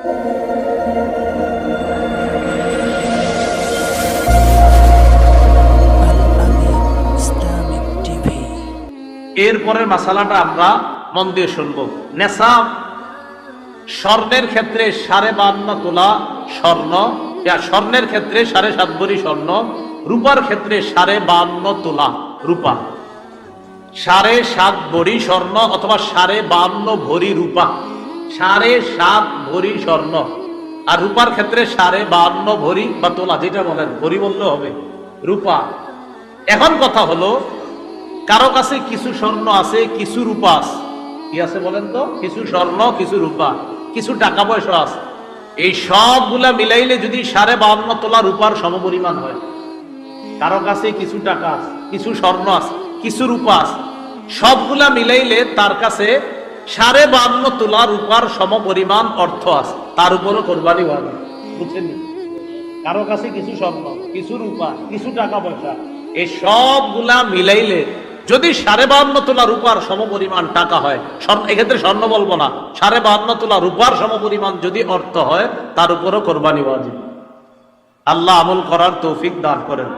এরপরের মাসালাটা আমরা মন দিয়ে শুনব। নেশাব, স্বর্ণের ক্ষেত্রে সাড়ে বান্ন তোলা স্বর্ণ স্বর্ণের ক্ষেত্রে সাড়ে সাত ভরি স্বর্ণ, রূপার ক্ষেত্রে সাড়ে বান্ন তোলা রূপা। সাড়ে সাত ভরি স্বর্ণ অথবা সাড়ে বান্ন ভরি রূপা। সাড়ে সাত ভরি স্বর্ণ। আর রূপার ক্ষেত্রে সাড়ে বান্ন ভরি বা তোলা, যেটা বলেন, ভরি বললে হবে, রূপা। এখন কথা হলো, কারও কাছে কিছু স্বর্ণ আছে, কিছু রূপা আছে। কি আছে বলেন তো? কিছু স্বর্ণ, কিছু রূপা, কিছু টাকা পয়সা আছে। এই সবগুলা মিলাইলে যদি সাড়ে বান্ন তোলা রূপার সমপরিমাণ হয়। কারও কাছে কিছু টাকা আছে, কিছু স্বর্ণ আছে, কিছু রূপা আছে। সবগুলা মিলাইলে তার কাছে সাড়ে বান্ন তোলা রূপার সমপরিমাণ অর্থ আছে। তার উপরও কোরবানি হবে বুঝছেন? কারও কাছে কিছু স্বপ্ন কিছু রূপা কিছু টাকা পয়সা, এই সবগুলা মিলাইলে যদি সাড়ে বাহান্ন তোলা রূপার সমপরিমাণ টাকা হয় এক্ষেত্রে স্বর্ণ বলব না, সাড়ে বাহান্ন তোলা রূপার সমপরিমাণ যদি অর্থ হয়, তার উপরও কোরবানি ওয়াজিব। আল্লাহ আমল করার তৌফিক দান করেন।